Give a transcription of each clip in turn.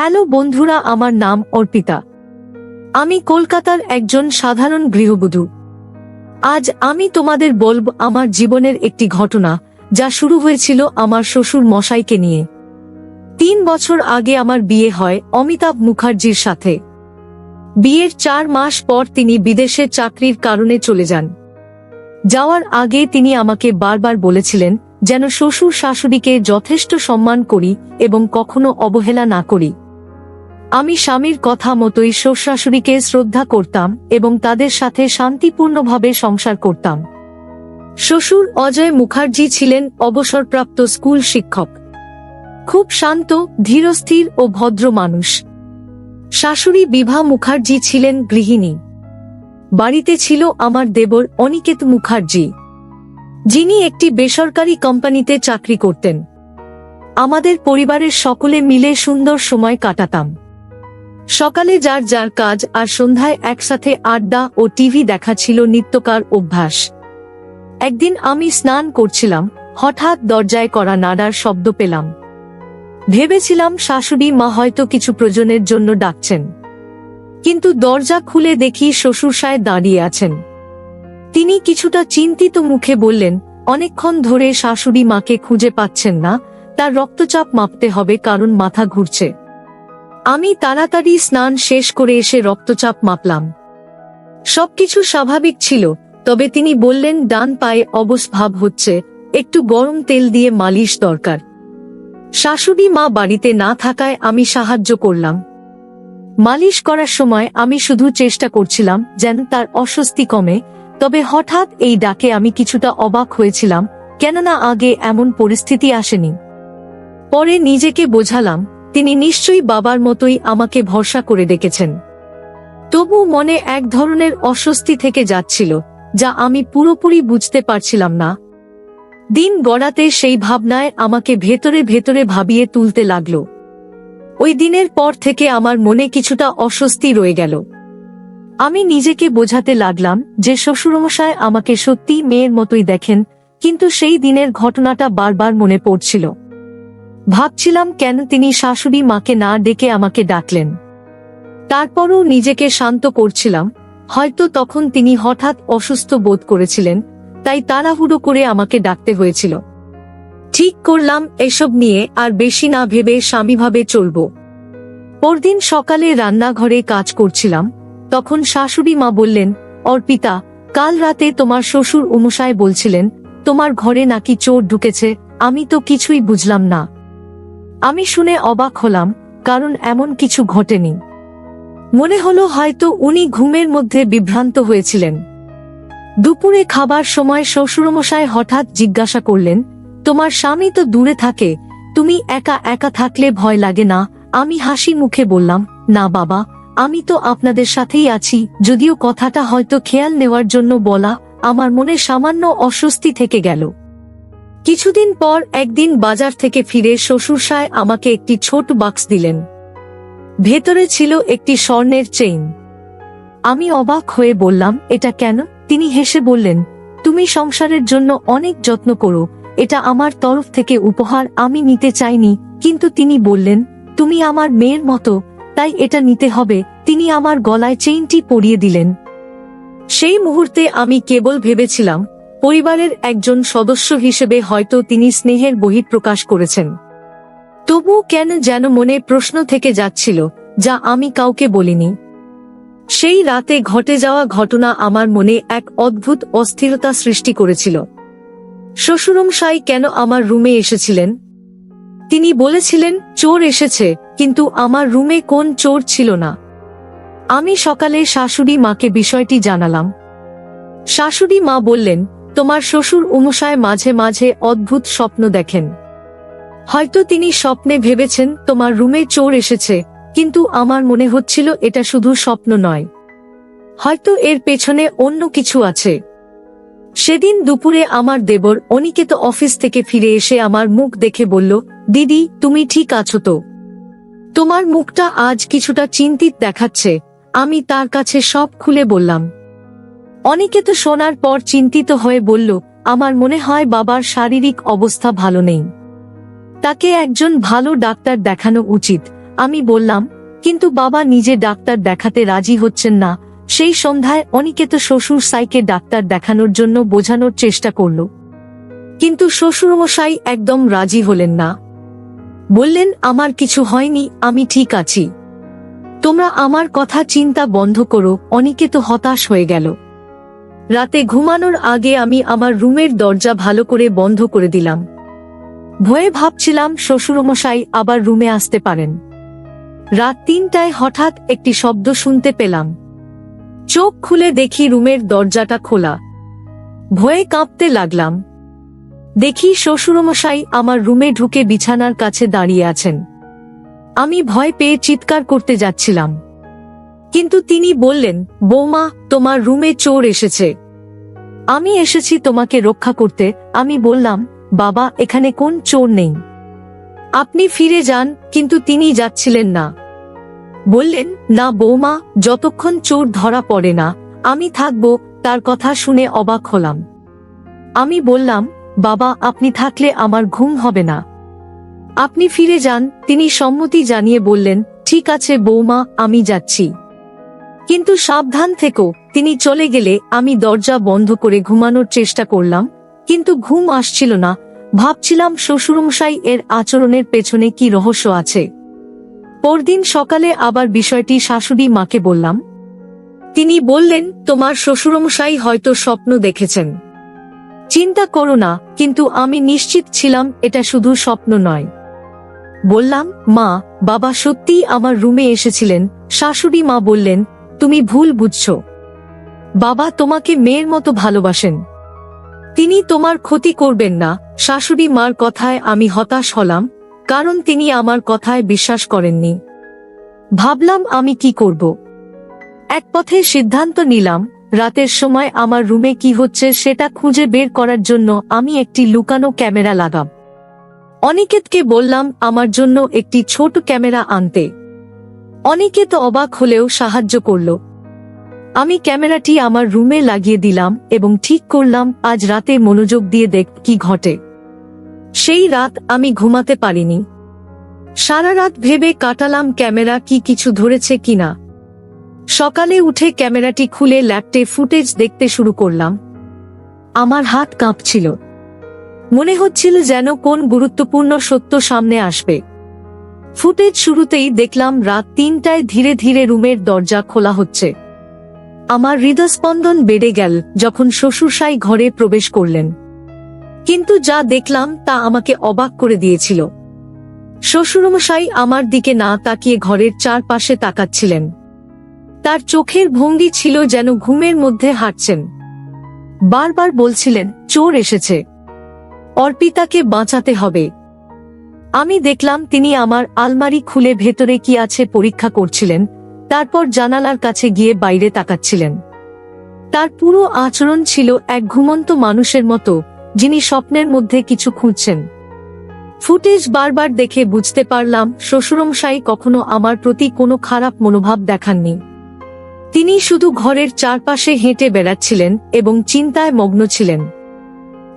Hello বন্ধুরা, আমার নাম অর্পিতা। আমি কলকাতার একজন সাধারণ গৃহবধূ। আজ আমি তোমাদের বলব আমার জীবনের একটি ঘটনা, যা শুরু হয়েছিল আমার শ্বশুর মশাইকে নিয়ে। তিন বছর আগে আমার বিয়ে হয় অমিতাভ মুখার্জির সাথে। বিয়ের চার মাস পর তিনি বিদেশে চাকরির কারণে চলে যান। যাওয়ার আগে তিনি আমাকে বারবার বলেছিলেন যেন শ্বশুর শাশুড়িকে যথেষ্ট সম্মান করি এবং কখনো অবহেলা না করি। আমি স্বামীর কথা মতোই শ্বশুরাশুড়িকে শ্রদ্ধা করতাম এবং তাদের সাথে শান্তিপূর্ণভাবে সংসার করতাম। শ্বশুর অজয় মুখার্জি ছিলেন অবসরপ্রাপ্ত স্কুল শিক্ষক। খুব শান্ত, ধীরস্থির ও ভদ্র মানুষ। শাশুড়ি বিভা মুখার্জি ছিলেন গৃহিণী। বাড়িতে ছিল আমার দেবর অনিকেত মুখার্জি। যিনি একটি বেসরকারি কোম্পানিতে চাকরি করতেন। আমাদের পরিবারের সকলে মিলে সুন্দর সময় কাটাতাম। সকালে যার যার কাজ আর সন্ধ্যায় একসাথে আড্ডা ও টিভি দেখা ছিল নিত্যকার অভ্যাস। একদিন আমি স্নান করছিলাম, হঠাৎ দরজায় করা নাড়ার শব্দ পেলাম। ভেবেছিলাম শাশুড়ি মা হয়তো কিছু প্রয়োজনের জন্য ডাকছেন। কিন্তু দরজা খুলে দেখি শ্বশুরসায় দাঁড়িয়ে আছেন। তিনি কিছুটা চিন্তিত মুখে বললেন, অনেকক্ষণ ধরে শাশুড়ি মাকে খুঁজে পাচ্ছেন না, তার রক্তচাপ মাপতে হবে কারণ মাথা ঘুরছে। আমি তাড়াতাড়ি স্নান শেষ করে এসে রক্তচাপ মাপলাম। সবকিছু স্বাভাবিক ছিল, তবে তিনি বললেন, ডান পায়ে অবস ভাব হচ্ছে, একটু গরম তেল দিয়ে মালিশ দরকার। শাশুড়ি মা বাড়িতে না থাকায় আমি সাহায্য করলাম। মালিশ করার সময় আমি শুধু চেষ্টা করছিলাম যেন তার অস্বস্তি কমে, তবে হঠাৎ এই ডাকে আমি কিছুটা অবাক হয়েছিলাম, কেননা আগে এমন পরিস্থিতি আসেনি। পরে নিজেকে বোঝালাম তিনি নিশ্চয়ই বাবার মতোই আমাকে ভরসা করে ডেকেছেন। তবু মনে এক ধরনের অস্বস্তি থেকে যাচ্ছিল, যা আমি পুরোপুরি বুঝতে পারছিলাম না। দিন গড়াতে সেই ভাবনায় আমাকে ভেতরে ভেতরে ভাবিয়ে তুলতে লাগল। ওই দিনের পর থেকে আমার মনে কিছুটা অস্বস্তি রয়ে গেল। আমি নিজেকে বোঝাতে লাগলাম যে শ্বশুরমশায় আমাকে সত্যি মেয়ের মতোই দেখেন, কিন্তু সেই দিনের ঘটনাটা বারবার মনে পড়ছিল। ভাবছিলাম কেন তিনি শাশুড়ি মাকে না ডেকে আমাকে ডাকলেন। তারপরও নিজেকে শান্ত করছিলাম, হয়তো তখন তিনি হঠাৎ অসুস্থ বোধ করেছিলেন, তাই তাড়াহুড়ো করে আমাকে ডাকতে হয়েছিল। ঠিক করলাম, এসব নিয়ে আর বেশি না ভেবে স্বামীভাবে চলব। পরদিন সকালে রান্নাঘরে কাজ করছিলাম, তখন শাশুড়ি মা বললেন, অর্পিতা, কাল রাতে তোমার শ্বশুর উমশায় বলছিলেন, তোমার ঘরে নাকি চোর ঢুকেছে, আমি তো কিছুই বুঝলাম না। আমি শুনে অবাক হলাম, কারণ এমন কিছু ঘটেনি। মনে হলো হয়তো উনি ঘুমের মধ্যে বিভ্রান্ত হয়েছিলেন। দুপুরে খাবার সময় শ্বশুরমশাই হঠাৎ জিজ্ঞাসা করলেন, তোমার স্বামী তো দূরে থাকে, তুমি একা একা থাকলে ভয় লাগে না? আমি হাসি মুখে বললাম, না বাবা, আমি তো আপনাদের সাথেই আছি, যদিও কথাটা হয়তো খেয়াল নেওয়ার জন্য বলা আমার মনে সামান্য অস্বস্তি থেকে গেল। কিছুদিন পর একদিন বাজার থেকে ফিরে শ্বশুরসায় আমাকে একটি ছোট বাক্স দিলেন। ভেতরে ছিল একটি স্বর্ণের চেইন আমি অবাক হয়ে বললাম, এটা কেন? তিনি হেসে বললেন, তুমি সংসারের জন্য অনেক যত্ন করো, এটা আমার তরফ থেকে উপহার আমি নিতে চাইনি। কিন্তু তিনি বললেন, তুমি আমার মেয়ের মতো, তাই এটা নিতে হবে। তিনি আমার গলায় চেইনটি পরিয়ে দিলেন। সেই মুহূর্তে আমি কেবল ভেবেছিলাম পরিবারের একজন সদস্য হিসেবে হয়তো তিনি স্নেহের বহিঃপ্রকাশ করেছেন। তবু কেন যেন মনে প্রশ্ন থেকে যাচ্ছিল, যা আমি কাউকে বলিনি। সেই রাতে ঘটে যাওয়া ঘটনা আমার মনে এক অদ্ভুত অস্থিরতা সৃষ্টি করেছিল। শ্বশুরমশাই কেন আমার রুমে এসেছিলেন? তিনি বলেছিলেন, চোর এসেছে, কিন্তু আমার রুমে কোন চোর ছিল না। আমি সকালে শাশুড়ি মাকে বিষয়টি জানালাম। শাশুড়ি মা বললেন তোমার শ্বশুর উমশায় মাঝে মাঝে অদ্ভুত স্বপ্ন দেখেন। হয়তো তিনি স্বপ্নে ভেবেছেন, তোমার রুমে চোর এসেছে, কিন্তু আমার মনে হচ্ছিল এটা শুধু স্বপ্ন নয়। হয়তো এর পেছনে অন্য কিছু আছে। সেদিন দুপুরে আমার দেবর অনিকেত অফিস থেকে ফিরে এসে আমার মুখ দেখে বলল, দিদি, তুমি ঠিক আছো তো? তোমার মুখটা আজ কিছুটা চিন্তিত দেখাচ্ছে। আমি তার কাছে সব খুলে বললাম অনিকেত শোনার পর চিন্তিত হয়ে বলল, আমার মনে হয় বাবার শারীরিক অবস্থা ভালো নেই। তাকে একজন ভালো ডাক্তার দেখানো উচিত। আমি বললাম, কিন্তু বাবা নিজে ডাক্তার দেখাতে রাজি হচ্ছেন না। সেই সন্ধ্যায় অনিকেত শ্বশুর সাইকে ডাক্তার দেখানোর জন্য বোঝানোর চেষ্টা করল। কিন্তু শ্বশুরমশাই একদম রাজি হলেন না। বললেন, আমার কিছু হয়নি, আমি ঠিক আছি। তোমরা আমার কথা চিন্তা বন্ধ করো। অনিকেত হতাশ হয়ে গেল। রাতে ঘুমানোর আগে আমি আমার রুমের দরজা ভালো করে বন্ধ করে দিলাম। ভয়ে ভাবছিলাম শ্বশুরমশাই আবার রুমে আসতে পারেন। রাত তিনটায় হঠাৎ একটি শব্দ শুনতে পেলাম। চোখ খুলে দেখি রুমের দরজাটা খোলা। ভয়ে কাঁপতে লাগলাম। দেখি শ্বশুরমশাই আমার রুমে ঢুকে বিছানার কাছে দাঁড়িয়ে আছেন। আমি ভয় পেয়ে চিৎকার করতে যাচ্ছিলাম। কিন্তু তিনি বললেন, বৌমা, তোমার রুমে চোর এসেছে। আমি এসেছি তোমাকে রক্ষা করতে। আমি বললাম, বাবা, এখানে কোন চোর নেই। আপনি ফিরে যান, কিন্তু তিনি যাচ্ছিলেন না। বললেন, না বৌমা, যতক্ষণ চোর ধরা পড়ে না, আমি থাকব। তার কথা শুনে অবাক হলাম। আমি বললাম, বাবা, আপনি থাকলে আমার ঘুম হবে না। আপনি ফিরে যান, তিনি সম্মতি জানিয়ে বললেন, ঠিক আছে বৌমা, আমি যাচ্ছি। কিন্তু সাবধান থেকো তিনি চলে গেলে আমি দরজা বন্ধ করে ঘুমানোর চেষ্টা করলাম, কিন্তু ঘুম আসছিল না। ভাবছিলাম শ্বশুরমশাই এর আচরণের পেছনে কি রহস্য আছে। পরদিন সকালে আবার বিষয়টি শাশুড়ি মাকে বললাম। তিনি বললেন, তোমার শ্বশুরমশাই হয়তো স্বপ্ন দেখেছেন। চিন্তা করো না, কিন্তু আমি নিশ্চিত ছিলাম এটা শুধু স্বপ্ন নয়। বললাম, মা, বাবা সত্যিই আমার রুমে এসেছিলেন। শাশুড়ি মা বললেন, তুমি ভুল বুঝছ। বাবা তোমাকে মেয়ের মতো ভালোবাসেন। তিনি তোমার ক্ষতি করবেন না, শাশুড়ি মার কথায় আমি হতাশ হলাম, কারণ তিনি আমার কথায় বিশ্বাস করেননি। ভাবলাম আমি কি করব। এক পথে সিদ্ধান্ত নিলাম, রাতের সময় আমার রুমে কি হচ্ছে সেটা খুঁজে বের করার জন্য আমি একটি লুকানো ক্যামেরা লাগাম অনিকেতকে বললাম আমার জন্য একটি ছোট ক্যামেরা আনতে। অনিকেত অবাক হলেও সাহায্য করল। আমি ক্যামেরাটি আমার রুমে লাগিয়ে দিলাম এবং ঠিক করলাম, আজ রাতে মনোযোগ দিয়ে দেখ কি ঘটে। সেই রাত আমি ঘুমাতে পারিনি। সারা রাত ভেবে কাটালাম ক্যামেরা কি কিছু ধরেছে কিনা সকালে উঠে ক্যামেরাটি খুলে ল্যাপটে ফুটেজ দেখতে শুরু করলাম। আমার হাত কাঁপছিল। মনে হচ্ছিল যেন কোন গুরুত্বপূর্ণ সত্য সামনে আসবে। ফুটেজ শুরুতেই দেখলাম রাত তিনটায় ধীরে ধীরে রুমের দরজা খোলা হচ্ছে। আমার হৃদস্পন্দন বেড়ে গেল যখন শ্বশুরসাই ঘরে প্রবেশ করলেন। কিন্তু যা দেখলাম তা আমাকে অবাক করে দিয়েছিল। শ্বশুরমশাই আমার দিকে না তাকিয়ে ঘরের চারপাশে তাকাচ্ছিলেন। তার চোখের ভঙ্গি ছিল যেন ঘুমের মধ্যে হাঁটছেন। বারবার বলছিলেন, চোর এসেছে। অর্পিতাকে বাঁচাতে হবে। আমি দেখলাম তিনি আমার আলমারি খুলে ভেতরে কি আছে পরীক্ষা করছিলেন তারপর জানালার কাছে গিয়ে বাইরে তাকাচ্ছিলেন। তার পুরো আচরণ ছিল এক ঘুমন্ত মানুষের মতো, যিনি স্বপ্নের মধ্যে কিছু খুঁজছেন। ফুটেজ বারবার দেখে বুঝতে পারলাম শ্বশুরমশাই কখনো আমার প্রতি কোনো খারাপ মনোভাব দেখাননি। তিনি শুধু ঘরের চারপাশে হেঁটে বেড়াচ্ছিলেন এবং চিন্তায় মগ্ন ছিলেন।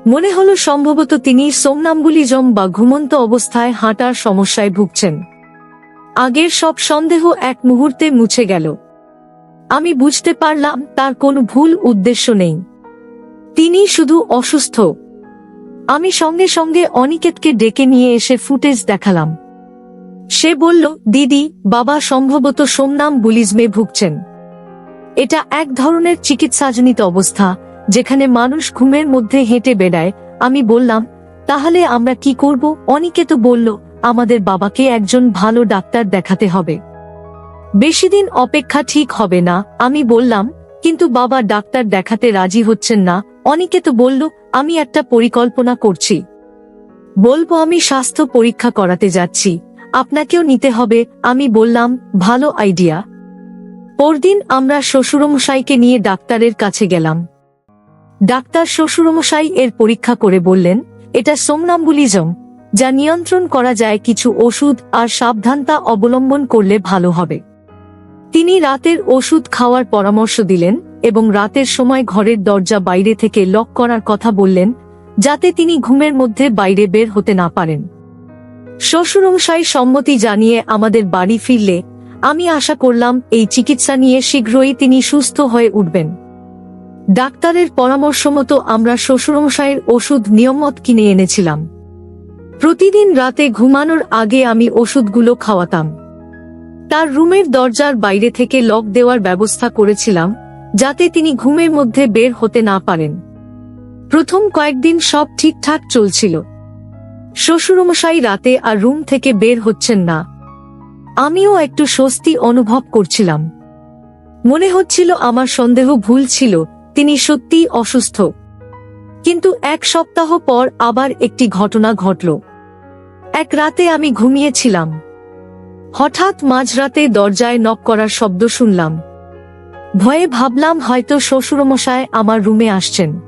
মনে হল সম্ভবত তিনি সোমনাম্বুলিজম বা ঘুমন্ত অবস্থায় হাঁটার সমস্যায় ভুগছেন। আগের সব সন্দেহ এক মুহূর্তে মুছে গেল। আমি বুঝতে পারলাম তার কোনো ভুল উদ্দেশ্য নেই। তিনি শুধু অসুস্থ। আমি সঙ্গে সঙ্গে অনিকেতকে ডেকে নিয়ে এসে ফুটেজ দেখালাম। সে বলল, দিদি, বাবা সম্ভবত সোমনাম বুলিজমে ভুগছেন। এটা এক ধরনের চিকিৎসাজনিত অবস্থা, যেখানে মানুষ ঘুমের মধ্যে হেঁটে বেড়ায়। আমি বললাম, তাহলে আমরা কি করব? অনিকেত বলল আমাদের বাবাকে একজন ভালো ডাক্তার দেখাতে হবে। বেশি দিন অপেক্ষা ঠিক হবে না, আমি বললাম, কিন্তু বাবা ডাক্তার দেখাতে রাজি হচ্ছেন না, অনেকে তো বলল, আমি একটা পরিকল্পনা করছি। বলব আমি স্বাস্থ্য পরীক্ষা করাতে যাচ্ছি, আপনাকেও নিতে হবে, আমি বললাম, ভালো আইডিয়া। পরদিন আমরা শ্বশুরমশাইকে নিয়ে ডাক্তারের কাছে গেলাম। ডাক্তার শ্বশুরমশাই এর পরীক্ষা করে বললেন, এটা সোমনাম্বুলিজম যা নিয়ন্ত্রণ করা যায় কিছু ওষুধ আর সাবধানতা অবলম্বন করলে ভালো হবে। তিনি রাতের ওষুধ খাওয়ার পরামর্শ দিলেন এবং রাতের সময় ঘরের দরজা বাইরে থেকে লক করার কথা বললেন, যাতে তিনি ঘুমের মধ্যে বাইরে বের হতে না পারেন। শ্বশুরমশাই সম্মতি জানিয়ে আমাদের বাড়ি ফিরলে, আমি আশা করলাম এই চিকিৎসা নিয়ে শীঘ্রই তিনি সুস্থ হয়ে উঠবেন। ডাক্তারের পরামর্শ মতো আমরা শ্বশুরমশাইয়ের ওষুধ নিয়মত কিনে এনেছিলাম। প্রতিদিন রাতে ঘুমানোর আগে আমি ওষুধগুলো খাওয়াতাম। তার রুমের দরজার বাইরে থেকে লক দেওয়ার ব্যবস্থা করেছিলাম, যাতে তিনি ঘুমের মধ্যে বের হতে না পারেন। প্রথম কয়েকদিন সব ঠিকঠাক চলছিল। শ্বশুরমশাই রাতে আর রুম থেকে বের হচ্ছেন না। আমিও একটু স্বস্তি অনুভব করছিলাম। মনে হচ্ছিল আমার সন্দেহ ভুল ছিল, তিনি সত্যিই অসুস্থ। কিন্তু এক সপ্তাহ পর আবার একটি ঘটনা ঘটল। এক রাতে আমি ঘুমিয়েছিলাম। হঠাৎ মাঝরাতে দরজায় নক করার শব্দ শুনলাম। ভয়ে ভাবলাম হয়তো শ্বশুরমশায় আমার রুমে আসছেন।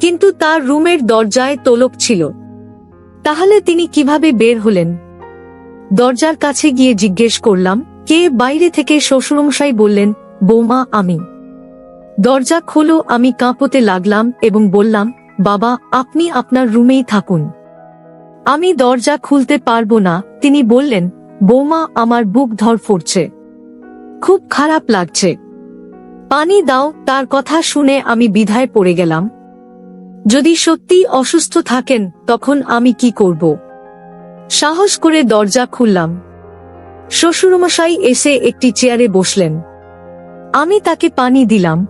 কিন্তু তার রুমের দরজায় তোলক ছিল। তাহলে তিনি কীভাবে বের হলেন? দরজার কাছে গিয়ে জিজ্ঞেস করলাম, কে বাইরে থেকে? শ্বশুরমশাই বললেন, বৌমা, আমি। দরজা খোলো, আমি কাঁপতে লাগলাম এবং বললাম, বাবা, আপনি আপনার রুমেই থাকুন। আমি দরজা খুলতে পারব না, তিনি বললেন, বৌমা, আমার বুক ধর ফোরছে খুব খারাপ লাগছে। পানি দাও, তার কথা শুনে আমি বিধায় পড়ে গেলাম। যদি সত্যি অসুস্থ থাকেন, তখন আমি কি করব? সাহস করে দরজা খুললাম। শ্বশুরমশাই এসে একটি চেয়ারে বসলেন। আমি তাকে পানি দিলাম।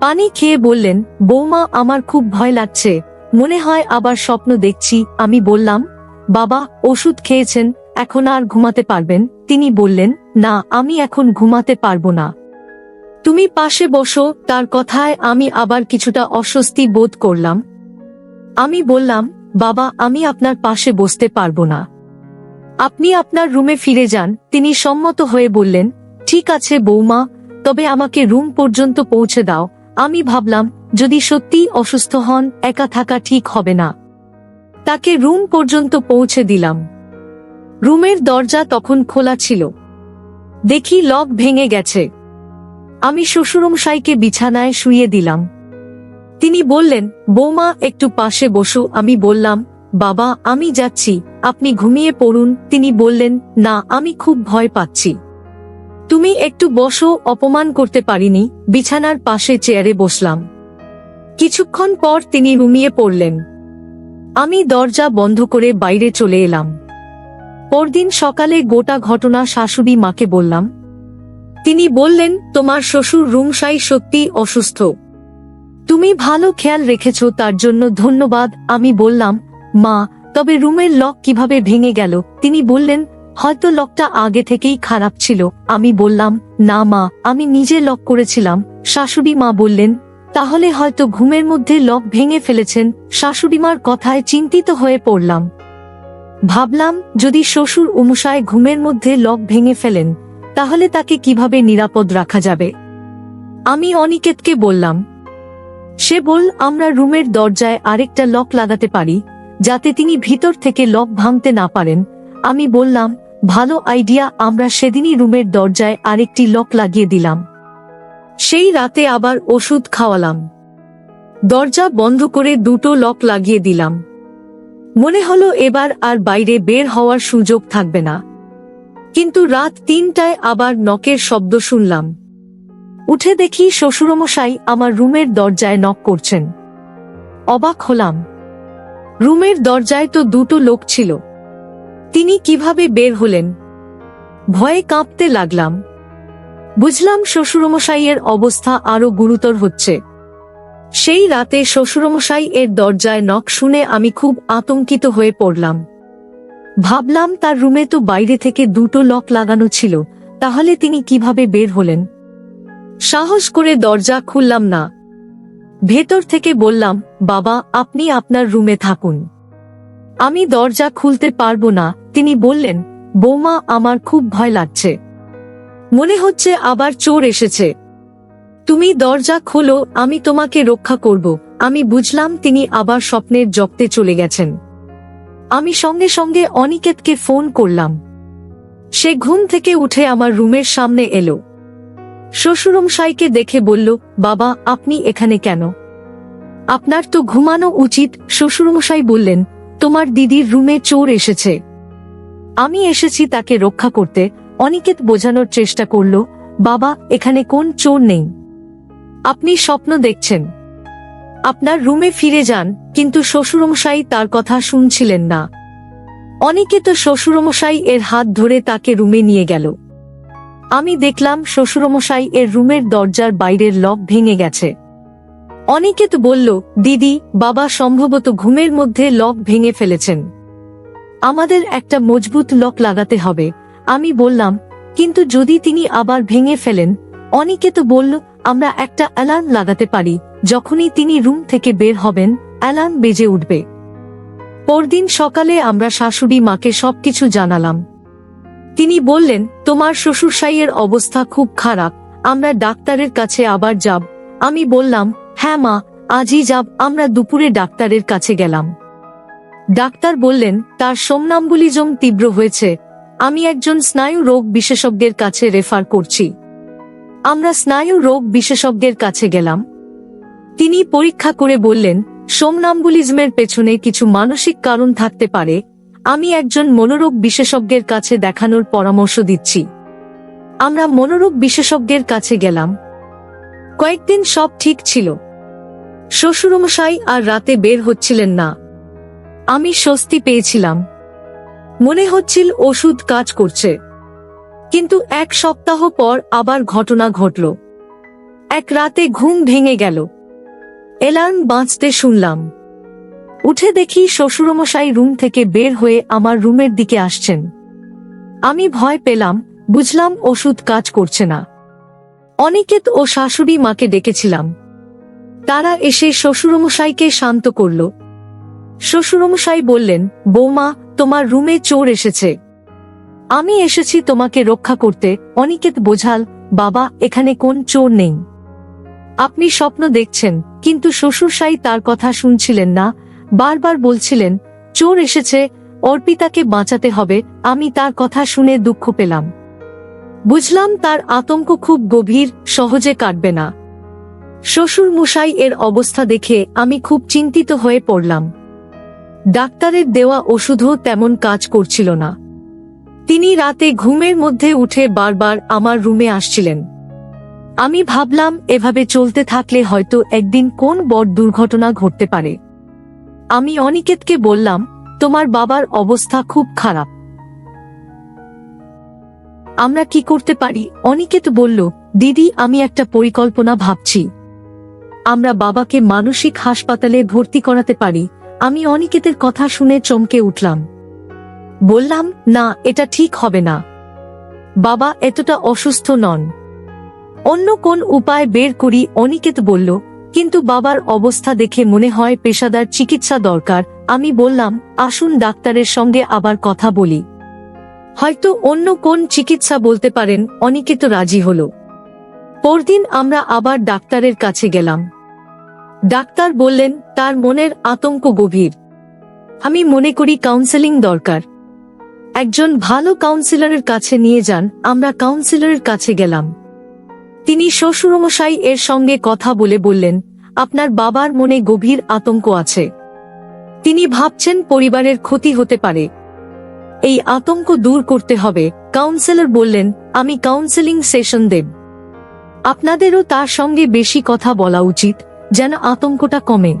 পানি খেয়ে বললেন, বৌমা, আমার খুব ভয় লাগছে মনে হয় আবার স্বপ্ন দেখছি, আমি বললাম, বাবা, ওষুধ খেয়েছেন, এখন আর ঘুমাতে পারবেন? তিনি বললেন, না, আমি এখন ঘুমাতে পারব না। তুমি পাশে বসো, তার কথায় আমি আবার কিছুটা অস্বস্তি বোধ করলাম। আমি বললাম, বাবা, আমি আপনার পাশে বসতে পারব না। আপনি আপনার রুমে ফিরে যান। তিনি সম্মত হয়ে বললেন, ঠিক আছে বৌমা, তবে আমাকে রুম পর্যন্ত পৌঁছে দাও। আমি ভাবলাম যদি সত্যিই অসুস্থ হন, একা থাকা ঠিক হবে না। তাকে রুম পর্যন্ত পৌঁছে দিলাম। রুমের দরজা তখন খোলা ছিল। দেখি লক ভেঙে গেছে। আমি শ্বশুরমশাইকে বিছানায় শুয়ে দিলাম। তিনি বললেন, বৌমা, একটু পাশে বসো। আমি বললাম, বাবা, আমি যাচ্ছি। আপনি ঘুমিয়ে পড়ুন। তিনি বললেন, না, আমি খুব ভয় পাচ্ছি। তুমি একটু বসো, অপমান করতে পারিনি। বিছানার পাশে চেয়ারে বসলাম। কিছুক্ষণ পর তিনি ঘুমিয়ে পড়লেন। আমি দরজা বন্ধ করে বাইরে চলে এলাম। পরদিন সকালে গোটা ঘটনা শাশুড়ি মাকে বললাম। তিনি বললেন, তোমার শ্বশুর রুমসাই সত্যি অসুস্থ। তুমি ভালো খেয়াল রেখেছ, তার জন্য ধন্যবাদ। আমি বললাম, মা, তবে রুমের লক কীভাবে ভেঙে গেল? তিনি বললেন, হয়তো লকটা আগে থেকেই খারাপ ছিল। আমি বললাম, না মা, আমি নিজে লক করেছিলাম। শাশুড়ি মা বললেন তাহলে হয়তো ঘুমের মধ্যে লক ভেঙে ফেলেছেন, শাশুড়িমার কথায় চিন্তিত হয়ে পড়লাম। ভাবলাম, যদি শ্বশুর উমুষায় ঘুমের মধ্যে লক ভেঙে ফেলেন, তাহলে তাকে কীভাবে নিরাপদ রাখা যাবে? আমি অনিকেতকে বললাম, সে বল, আমরা রুমের দরজায় আরেকটা লক লাগাতে পারি, যাতে তিনি ভিতর থেকে লক ভাঙতে না পারেন। আমি বললাম, ভালো আইডিয়া, আমরা সেদিনই রুমের দরজায় আরেকটি লক লাগিয়ে দিলাম। সেই রাতে আবার ওষুধ খাওয়ালাম। দরজা বন্ধ করে দুটো লক লাগিয়ে দিলাম। মনে হলো এবার আর বাইরে বের হওয়ার সুযোগ থাকবে না। কিন্তু রাত তিনটায় আবার নকের শব্দ শুনলাম। উঠে দেখি শ্বশুরমশাই আমার রুমের দরজায় নক করছেন। অবাক হলাম। রুমের দরজায় তো দুটো লোক ছিল। তিনি কীভাবে বের হলেন? ভয়ে কাঁপতে লাগলাম। বুঝলাম শ্বশুরমশাইয়ের অবস্থা আরও গুরুতর হচ্ছে। সেই রাতে শ্বশুরমশাই এর দরজায় নখ শুনে আমি খুব আতঙ্কিত হয়ে পড়লাম। ভাবলাম তার রুমে তো বাইরে থেকে দুটো লক লাগানো ছিল, তাহলে তিনি কীভাবে বের হলেন? সাহস করে দরজা খুললাম না। ভেতর থেকে বললাম, বাবা, আপনি আপনার রুমে থাকুন। আমি দরজা খুলতে পারব না, তিনি বললেন, বৌমা, আমার খুব ভয় লাগছে। মনে হচ্ছে আবার চোর এসেছে। তুমি দরজা খোলো, আমি তোমাকে রক্ষা করব। আমি বুঝলাম তিনি আবার স্বপ্নের জগতে চলে গেছেন। আমি সঙ্গে সঙ্গে অনিকেতকে ফোন করলাম। সে ঘুম থেকে উঠে আমার রুমের সামনে এলো। শ্বশুরমশাইকে দেখে বলল, বাবা, আপনি এখানে কেন? আপনার তো ঘুমানো উচিত শ্বশুরমশাই বললেন, তোমার দিদির রুমে চোর এসেছে। আমি এসেছি তাকে রক্ষা করতে অনিকেত বোঝানোর চেষ্টা করল, বাবা, এখানে কোন চোর নেই। আপনি স্বপ্ন দেখছেন। আপনার রুমে ফিরে যান, কিন্তু শ্বশুরমশাই তার কথা শুনছিলেন না। অনিকেত শ্বশুরমশাই এর হাত ধরে তাকে রুমে নিয়ে গেল। আমি দেখলাম শ্বশুরমশাই এর রুমের দরজার বাইরের লক ভেঙে গেছে। অনিকেত বলল, দিদি, বাবা সম্ভবত ঘুমের মধ্যে লক ভেঙে ফেলেছেন। আমাদের একটা মজবুত লক লাগাতে হবে। আমি বললাম, কিন্তু যদি তিনি আবার ভেঙে ফেলেন, অনেকে তো বলল, আমরা একটা অ্যালার্ম লাগাতে পারি, যখনই তিনি রুম থেকে বের হবেন, অ্যালার্ম বেজে উঠবে। পরদিন সকালে আমরা শাশুড়ি মাকে সবকিছু জানালাম। তিনি বললেন, তোমার শ্বশুরসাইয়ের অবস্থা খুব খারাপ, আমরা ডাক্তারের কাছে আবার যাব। আমি বললাম হ্যাঁ মা, আজই যাব, আমরা দুপুরে ডাক্তারের কাছে গেলাম। ডাক্তার বললেন, তার সোমনাম্বুলিজম তীব্র হয়েছে আমি একজন স্নায়ু রোগ বিশেষজ্ঞের কাছে রেফার করছি। আমরা স্নায়ু রোগ বিশেষজ্ঞের কাছে গেলাম। তিনি পরীক্ষা করে বললেন সোমনাম্বুলিজমের পেছনে কিছু মানসিক কারণ থাকতে পারে। আমি একজন মনোরোগ বিশেষজ্ঞের কাছে দেখানোর পরামর্শ দিচ্ছি। আমরা মনোরোগ বিশেষজ্ঞের কাছে গেলাম। কয়েকদিন সব ঠিক ছিল। শ্বশুরমশাই আর রাতে বের হচ্ছিলেন না। আমি স্বস্তি পেয়েছিলাম। মনে হচ্ছিল ওষুধ কাজ করছে। কিন্তু এক সপ্তাহ পর আবার ঘটনা ঘটল। এক রাতে ঘুম ভেঙে গেল। এলার্ম বাঁচতে শুনলাম। উঠে দেখি শ্বশুরমশাই রুম থেকে বের হয়ে আমার রুমের দিকে আসছেন। আমি ভয় পেলাম, বুঝলাম ওষুধ কাজ করছে না। অনিকেত ও শাশুড়ি মাকে ডেকেছিলাম। তারা এসে শ্বশুরমশাইকে শান্ত করল। শ্বশুরমশাই বললেন, বৌমা তোমার রুমে চোর এসেছে। আমি এসেছি তোমাকে রক্ষা করতে। অনিকেত বোঝাল, বাবা, এখানে কোন চোর নেই। আপনি স্বপ্ন দেখছেন, কিন্তু শ্বশুরসাই তার কথা শুনছিলেন না। বারবার বলছিলেন, চোর এসেছে, অর্পিতাকে বাঁচাতে হবে। আমি তার কথা শুনে দুঃখ পেলাম। বুঝলাম তার আতঙ্ক খুব গভীর, সহজে কাটবে না। শ্বশুর মশাই এর অবস্থা দেখে আমি খুব চিন্তিত হয়ে পড়লাম। ডাক্তারের দেওয়া ওষুধও তেমন কাজ করছিল না। তিনি রাতে ঘুমের মধ্যে উঠে বারবার আমার রুমে আসছিলেন। আমি ভাবলাম, এভাবে চলতে থাকলে হয়তো একদিন কোন বড় দুর্ঘটনা ঘটতে পারে। আমি অনিকেতকে বললাম, তোমার বাবার অবস্থা খুব খারাপ। আমরা কি করতে পারি? অনিকেত বলল, দিদি, আমি একটা পরিকল্পনা ভাবছি। আমরা বাবাকে মানসিক হাসপাতালে ভর্তি করাতে পারি আমি অনিকেতের কথা শুনে চমকে উঠলাম। বললাম, না, এটা ঠিক হবে না। বাবা এতটা অসুস্থ নন। অন্য কোন উপায় বের করি? অনিকেত বলল, কিন্তু বাবার অবস্থা দেখে মনে হয় পেশাদার চিকিৎসা দরকার। আমি বললাম, আসুন ডাক্তারের সঙ্গে আবার কথা বলি। হয়তো অন্য কোন চিকিৎসা বলতে পারেন, অনিকেত রাজি হল। পরদিন আমরা আবার ডাক্তারের কাছে গেলাম। ডাক্তার বললেন, তার মনের আতঙ্ক গভীর। আমি মনে করি কাউন্সেলিং দরকার। একজন ভালো কাউন্সিলরের কাছে নিয়ে যান, আমরা কাউন্সিলরের কাছে গেলাম। তিনি শ্বশুরমশাই এর সঙ্গে কথা বলে বললেন, আপনার বাবার মনে গভীর আতঙ্ক আছে। তিনি ভাবছেন পরিবারের ক্ষতি হতে পারে। এই আতঙ্ক দূর করতে হবে। কাউন্সেলর বললেন, আমি কাউন্সেলিং সেশন দেব। আপনাদেরও তার সঙ্গে বেশি কথা বলা উচিত। যেন আতঙ্কটা কমে।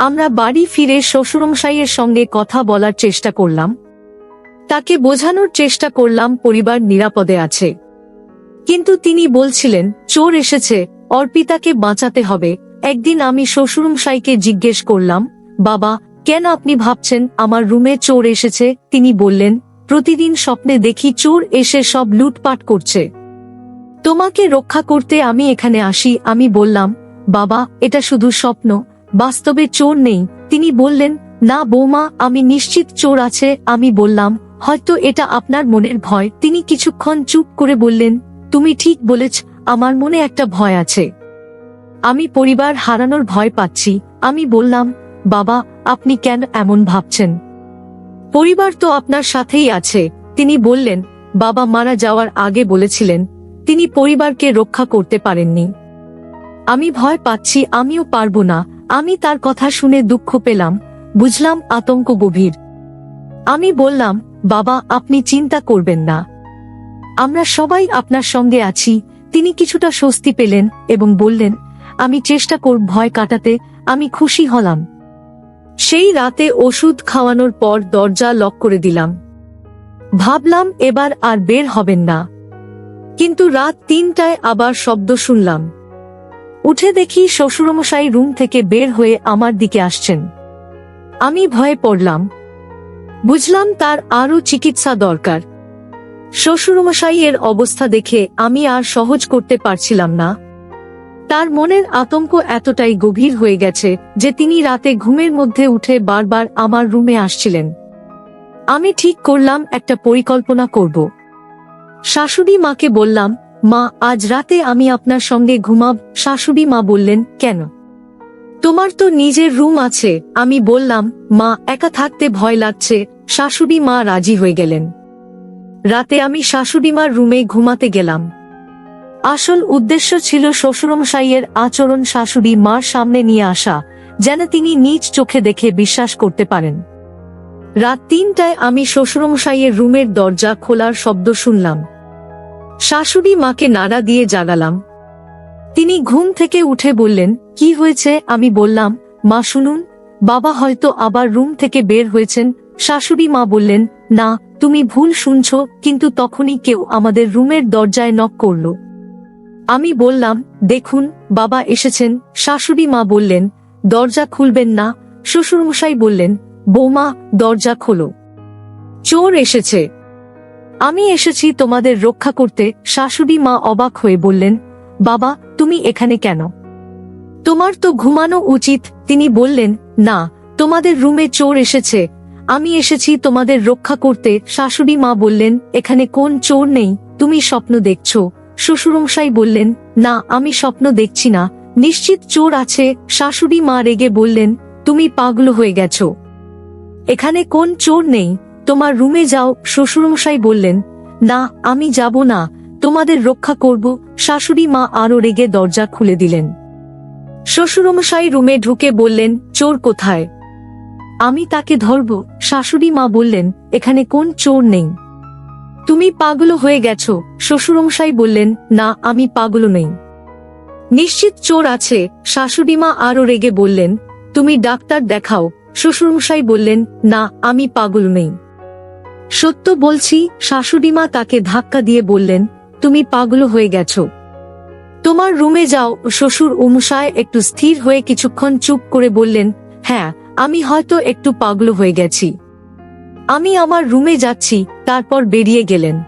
আমরা বাড়ি ফিরে শ্বশুরমশাইয়ের সঙ্গে কথা বলার চেষ্টা করলাম। তাকে বোঝানোর চেষ্টা করলাম পরিবার নিরাপদে আছে। কিন্তু তিনি বলছিলেন, চোর এসেছে, অর্পিতাকে বাঁচাতে হবে। একদিন আমি শ্বশুরমশাইকে জিজ্ঞেস করলাম, বাবা, কেন আপনি ভাবছেন আমার রুমে চোর এসেছে? তিনি বললেন, প্রতিদিন স্বপ্নে দেখি চোর এসে সব লুটপাট করছে। তোমাকে রক্ষা করতে আমি এখানে আসি। আমি বললাম বাবা, এটা শুধু স্বপ্ন। বাস্তবে চোর নেই। তিনি বললেন, না বৌমা, আমি নিশ্চিত চোর আছে। আমি বললাম, হয়তো এটা আপনার মনের ভয়। তিনি কিছুক্ষণ চুপ করে বললেন, তুমি ঠিক বলেছ, আমার মনে একটা ভয় আছে। আমি পরিবার হারানোর ভয় পাচ্ছি। আমি বললাম, বাবা, আপনি কেন এমন ভাবছেন? পরিবার তো আপনার সাথেই আছে। তিনি বললেন, বাবা মারা যাওয়ার আগে বলেছিলেন, তিনি পরিবারকে রক্ষা করতে পারেননি। আমি ভয় পাচ্ছি, আমিও পারব না। আমি তার কথা শুনে দুঃখ পেলাম। বুঝলাম, আতঙ্ক গভীর। আমি বললাম, বাবা, আপনি চিন্তা করবেন না। আমরা সবাই আপনার সঙ্গে আছি। তিনি কিছুটা স্বস্তি পেলেন এবং বললেন, আমি চেষ্টা করব ভয় কাটাতে, আমি খুশি হলাম। সেই রাতে ওষুধ খাওয়ানোর পর দরজা লক করে দিলাম। ভাবলাম, এবার আর বের হবেন না। কিন্তু রাত তিনটায় আবার শব্দ শুনলাম। উঠে দেখি শ্বশুরমশাই রুম থেকে বের হয়ে আমার দিকে আসছেন। আমি ভয়ে পড়লাম। বুঝলাম তার আরও চিকিৎসা দরকার। শ্বশুরমশাই এর অবস্থা দেখে আমি আর সহজ করতে পারছিলাম না। তার মনের আতঙ্ক এতটাই গভীর হয়ে গেছে যে তিনি রাতে ঘুমের মধ্যে উঠে বারবার আমার রুমে আসছিলেন। আমি ঠিক করলাম একটা পরিকল্পনা করব। শাশুড়ি মাকে বললাম মা, আজ রাতে আমি আপনার সঙ্গে ঘুমাব, শাশুড়ি মা বললেন, কেন? তোমার তো নিজের রুম আছে, আমি বললাম, মা, একা থাকতে ভয় লাগছে, শাশুড়ি মা রাজি হয়ে গেলেন। রাতে আমি শাশুড়ি মার রুমে ঘুমাতে গেলাম। আসল উদ্দেশ্য ছিল শ্বশুরমশাইয়ের আচরণ শাশুড়ি মার সামনে নিয়ে আসা, যেন তিনি নিজ চোখে দেখে বিশ্বাস করতে পারেন। রাত তিনটায় আমি শ্বশুরমশাইয়ের রুমের দরজা খোলার শব্দ শুনলাম। শাশুড়ি মাকে নাড়া দিয়ে জাগালাম। তিনি ঘুম থেকে উঠে বললেন, কি হয়েছে? আমি বললাম, মা, শুনুন, বাবা হয়তো আবার রুম থেকে বের হয়েছেন। শাশুড়ি মা বললেন, না, তুমি ভুল শুনছ, কিন্তু তখনই কেউ আমাদের রুমের দরজায় নক করল। আমি বললাম, দেখুন, বাবা এসেছেন। শাশুড়ি মা বললেন, দরজা খুলবেন না। শ্বশুরমশাই বললেন, বৌমা, দরজা খোলো। চোর এসেছে। আমি এসেছি তোমাদের রক্ষা করতে, শাশুড়ি মা অবাক হয়ে বললেন, বাবা, তুমি এখানে কেন? তোমার তো ঘুমানো উচিত। তিনি বললেন, না, তোমাদের রুমে চোর এসেছে। আমি এসেছি তোমাদের রক্ষা করতে। শাশুড়ি মা বললেন, এখানে কোন চোর নেই? তুমি স্বপ্ন দেখছ। শ্বশুরমশাই বললেন, না, আমি স্বপ্ন দেখছি না। নিশ্চিত চোর আছে। শাশুড়ি মা রেগে বললেন, তুমি পাগল হয়ে গেছ। এখানে কোন চোর নেই? তোমার রুমে যাও, শ্বশুরমশাই বললেন, না, আমি যাব না, তোমাদের রক্ষা করব। শাশুড়ি মা আরও রেগে দরজা খুলে দিলেন। শ্বশুরমশাই রুমে ঢুকে বললেন, চোর কোথায়? আমি তাকে ধরব। শাশুড়ি মা বললেন, এখানে কোন চোর নেই? তুমি পাগল হয়ে গেছো। শ্বশুরমশাই বললেন, না, আমি পাগল নেই। নিশ্চিত চোর আছে। শাশুড়ি মা আরও রেগে বললেন, তুমি ডাক্তার দেখাও। শ্বশুরমশাই বললেন, না, আমি পাগল নেই। সত্য বলছি শাশুড়িমা তাকে ধাক্কা দিয়ে বললেন, তুমি পাগল হয়ে গেছো। তোমার রুমে যাও। শ্বশুর উমসায় একটু স্থির হয়ে কিছুক্ষণ চুপ করে বললেন হ্যাঁ আমি হয়তো একটু পাগল হয়ে গেছি। আমি আমার রুমে যাচ্ছি। তারপর বেরিয়ে গেলেন।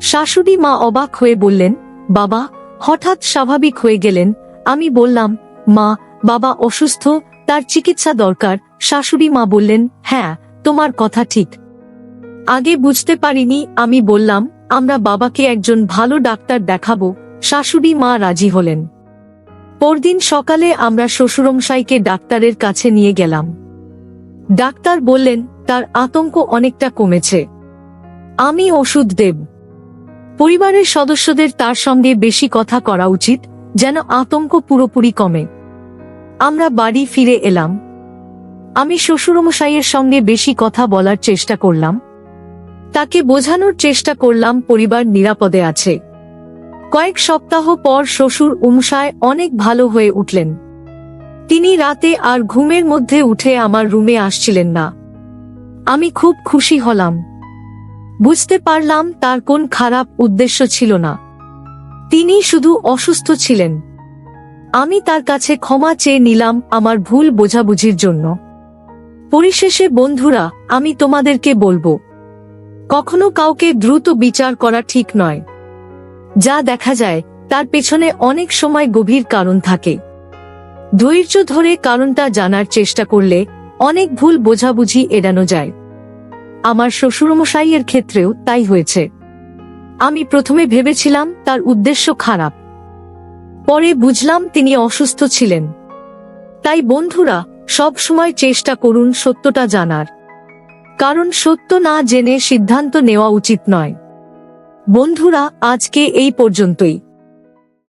শাশুড়ি মা অবাক হয়ে বললেন, বাবা, হঠাৎ স্বাভাবিক হয়ে গেলেন। আমি বললাম, মা, বাবা অসুস্থ, তার চিকিৎসা দরকার। শাশুড়ি মা বললেন হ্যাঁ তোমার কথা ঠিক। আগে বুঝতে পারিনি, আমি বললাম, আমরা বাবাকে একজন ভালো ডাক্তার দেখাবো। শাশুড়ি মা রাজি হলেন। পরদিন সকালে আমরা শ্বশুরমশাইকে ডাক্তারের কাছে নিয়ে গেলাম। ডাক্তার বললেন, তার আতঙ্ক অনেকটা কমেছে। আমি ওষুধ দেব। পরিবারের সদস্যদের তার সঙ্গে বেশি কথা করা উচিত, যেন আতঙ্ক পুরোপুরি কমে। আমরা বাড়ি ফিরে এলাম। আমি শ্বশুরমশাইয়ের সঙ্গে বেশি কথা বলার চেষ্টা করলাম। তাকে বোঝানোর চেষ্টা করলাম পরিবার নিরাপদে আছে। কয়েক সপ্তাহ পর শ্বশুর উমসায় অনেক ভালো হয়ে উঠলেন। তিনি রাতে আর ঘুমের মধ্যে উঠে আমার রুমে আসছিলেন না। আমি খুব খুশি হলাম। বুঝতে পারলাম তার কোন খারাপ উদ্দেশ্য ছিল না। তিনি শুধু অসুস্থ ছিলেন। আমি তার কাছে ক্ষমা চেয়ে নিলাম আমার ভুল বোঝাবুঝির জন্য। পরিশেষে, বন্ধুরা, আমি তোমাদেরকে বলব কখনো কাউকে দ্রুত বিচার করা ঠিক নয়। যা দেখা যায়, তার পেছনে অনেক সময় গভীর কারণ থাকে। ধৈর্য ধরে কারণটা জানার চেষ্টা করলে অনেক ভুল বোঝাবুঝি এড়ানো যায়। আমার শ্বশুরমশাইয়ের ক্ষেত্রেও তাই হয়েছে। আমি প্রথমে ভেবেছিলাম তার উদ্দেশ্য খারাপ। পরে বুঝলাম তিনি অসুস্থ ছিলেন। তাই বন্ধুরা সব সময় চেষ্টা করুন সত্যটা জানার। কারণ সত্য না জেনে সিদ্ধান্ত নেওয়া উচিত নয়। বন্ধুরা আজকে এই পর্যন্তই।